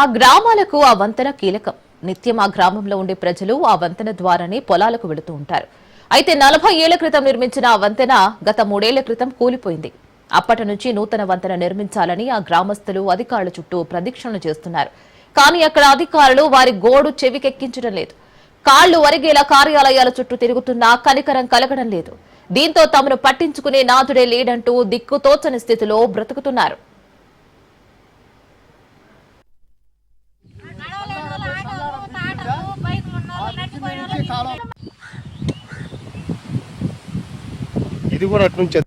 ఆ గ్రామాలకు ఆ వంతెన కీలకం. నిత్యం ఆ గ్రామంలో ఉండే ప్రజలు ఆ వంతెన ద్వారానే పొలాలకు వెళుతూ ఉంటారు. అయితే నలభై ఏళ్ళ క్రితం నిర్మించిన ఆ వంతెన గత మూడేళ్ళ క్రితం కూలిపోయింది. అప్పటి నుంచి నూతన వంతెన నిర్మించాలని ఆ గ్రామస్తులు అధికారుల చుట్టూ ప్రదక్షిణలు చేస్తున్నారు. కానీ అక్కడ అధికారులు వారి గోడు చెవికెక్కించడం లేదు. కాళ్ళు వరిగేలా కార్యాలయాల చుట్టూ తిరుగుతున్నా కనికరం కలగడం లేదు. దీంతో తమను పట్టించుకునే నాథుడే లేడంటూ దిక్కుతోచని స్థితిలో బ్రతుకుతున్నారు. ఇది కూడా అట్నుంచి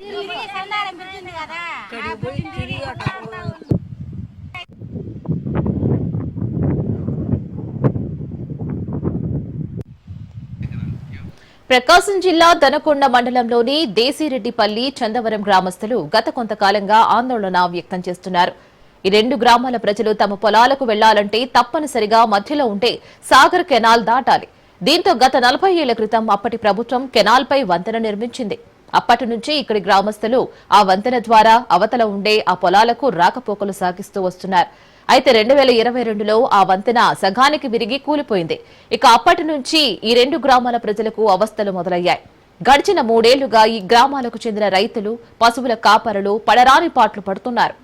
ప్రకాశం జిల్లా దనకొండ మండలంలోని దేశిరెడ్డిపల్లి చందవరం గ్రామస్తులు గత కొంతకాలంగా ఆందోళన వ్యక్తం చేస్తున్నారు. ఈ రెండు గ్రామాల ప్రజలు తమ పొలాలకు వెళ్ళాలంటే తప్పనిసరిగా మధ్యలో ఉంటే సాగర్ కెనాల్ దాటాలి. దీంతో గత నలభై ఏళ్ళ క్రితం అప్పటి ప్రభుత్వం కెనాల్పై వంతెన నిర్మించింది. అప్పటి నుంచి ఇక్కడి గ్రామస్తులు ఆ వంతెన ద్వారా అవతల ఉండే ఆ పొలాలకు రాకపోకలు సాగిస్తూ వస్తున్నారు. అయితే రెండు వేల ఇరవై రెండులో ఆ వంతెన సగానికి విరిగి కూలిపోయింది. ఇక అప్పటి నుంచి ఈ రెండు గ్రామాల ప్రజలకు అవస్థలు మొదలయ్యాయి. గడిచిన మూడేళ్ళుగా ఈ గ్రామాలకు చెందిన రైతులు పశువుల కాపరులు పడరాని పాట్లు పడుతున్నారు.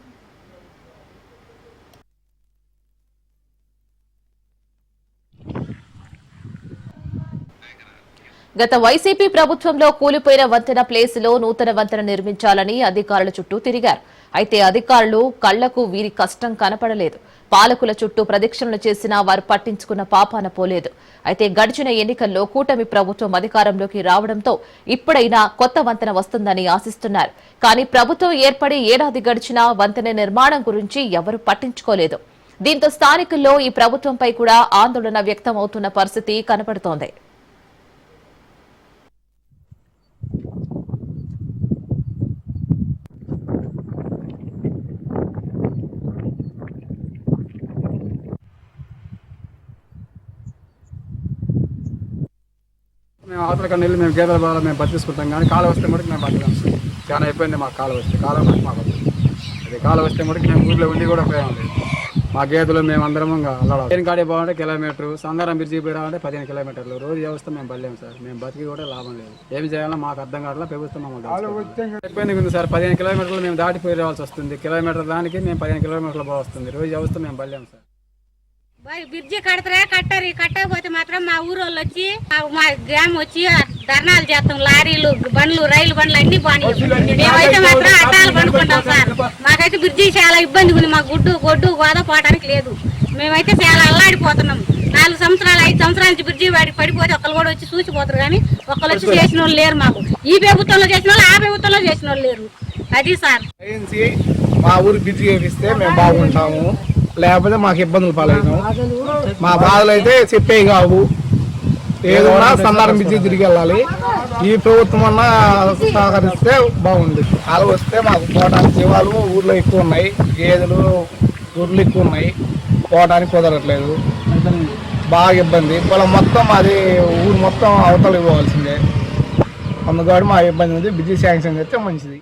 గత వైసీపీ ప్రభుత్వంలో కూలిపోయిన వంతెన ప్లేసులో నూతన వంతెన నిర్మించాలని అధికారుల చుట్టూ తిరిగారు. అయితే అధికారులు కళ్ళకు వీరి కష్టం కనపడలేదు. పాలకుల చుట్టూ ప్రదక్షిణలు చేసినా వారు పట్టించుకున్న పాపాన పోలేదు. అయితే గడిచిన ఎన్నికల్లో కూటమి ప్రభుత్వం అధికారంలోకి రావడంతో ఇప్పుడైనా కొత్త వంతెన వస్తుందని ఆశిస్తున్నారు. కానీ ప్రభుత్వం ఏర్పడి ఏడాది గడిచినా వంతెన నిర్మాణం గురించి ఎవరు పట్టించుకోలేదు. దీంతో స్థానికుల్లో ఈ ప్రభుత్వంపై కూడా ఆందోళన వ్యక్తం అవుతున్న పరిస్థితి కనపడుతోంది. మేము కన్నా వెళ్ళి మేము గేదెల బాగా మేము బతికించుకుంటాం కానీ కాలు వస్తే మటుకు మేము బతకం చాలా అయిపోయింది మాకు కాలు వస్తే. కాలం మటుకు మాకు. అది కాలు వస్తే మటుకు మేము ఊర్లో ఉండి కూడా లేదు. మా గేదెలు మేము అందరం ఇంకా అల్లాడాలి. ట్రైన్ కాడే పోవాలంటే కిలోమీటర్ సంగారం బ్రిడ్జి పోయి రావాలంటే పదిహేను కిలోమీటర్లు. రోజు వ్యవస్థ మేము పడలేము సార్. మేము బతికి కూడా లాభం లేదు. ఏం చేయాలో మాకు అర్థం కావట్లా ప్రభుత్వం అయిపోయింది ఉంది సార్. పదిహేను కిలోమీటర్లు మేము దాటిపోయి రావాల్సి వస్తుంది. కిలోమీటర్ దానికి మేము పదిహేను కిలోమీటర్లు పోయి వస్తుంది రోజు వ్యవస్థ మేము పడలేము సార్. బ్రిడ్జి కడతారా? కట్టారు. కట్టకపోతే మాత్రం మా ఊరోళ్ళు వచ్చి మా- గ్రామం వచ్చి ధర్నాలు చేస్తాం. లారీలు బండ్లు రైలు బండ్లు అన్ని బాగా మేమైతే మాత్రం అడ్డాలు పండుకుంటాం సార్. మాకైతే బ్రిడ్జి చాలా ఇబ్బంది ఉంది. మా గుడ్డు గొడ్డు గోద పోవడానికి లేదు. మేమైతే చాలా అల్లాడిపోతున్నాం. నాలుగు సంవత్సరాలు ఐదు సంవత్సరాల నుంచి బ్రిడ్జి వాడికి పడిపోతే ఒకళ్ళు కూడా వచ్చి చూసిపోతారు కానీ ఒకళ్ళు వచ్చి చేసిన వాళ్ళు లేరు మాకు. ఈ ప్రభుత్వంలో చేసిన వాళ్ళు ఆ ప్రభుత్వంలో చేసిన వాళ్ళు లేరు. అది సార్. మా ఊరు బిజీ చేపిస్తే మేము బాగుంటాము. లేకపోతే మాకు ఇబ్బందులు పాలైనాము మా బాధలు అయితే చెప్పేవి కావు. ఏదైనా సందారం బిజీ తిరిగి వెళ్ళాలి ఈ ప్రభుత్వం అన్నా సహకరిస్తే బాగుంది అలా వస్తే మాకు పోవడానికి జీవాలు ఊర్లో ఎక్కువ ఉన్నాయి. గేదెలు ఊర్లు ఎక్కువ ఉన్నాయి. పోవడానికి కుదరట్లేదు. బాగా ఇబ్బంది. పొలం మొత్తం అది ఊరు మొత్తం అవతల ఇవ్వాల్సిందే అందుకని మా ఇబ్బంది ఉంది. బిజీ శాంక్షన్ చేస్తే మంచిది.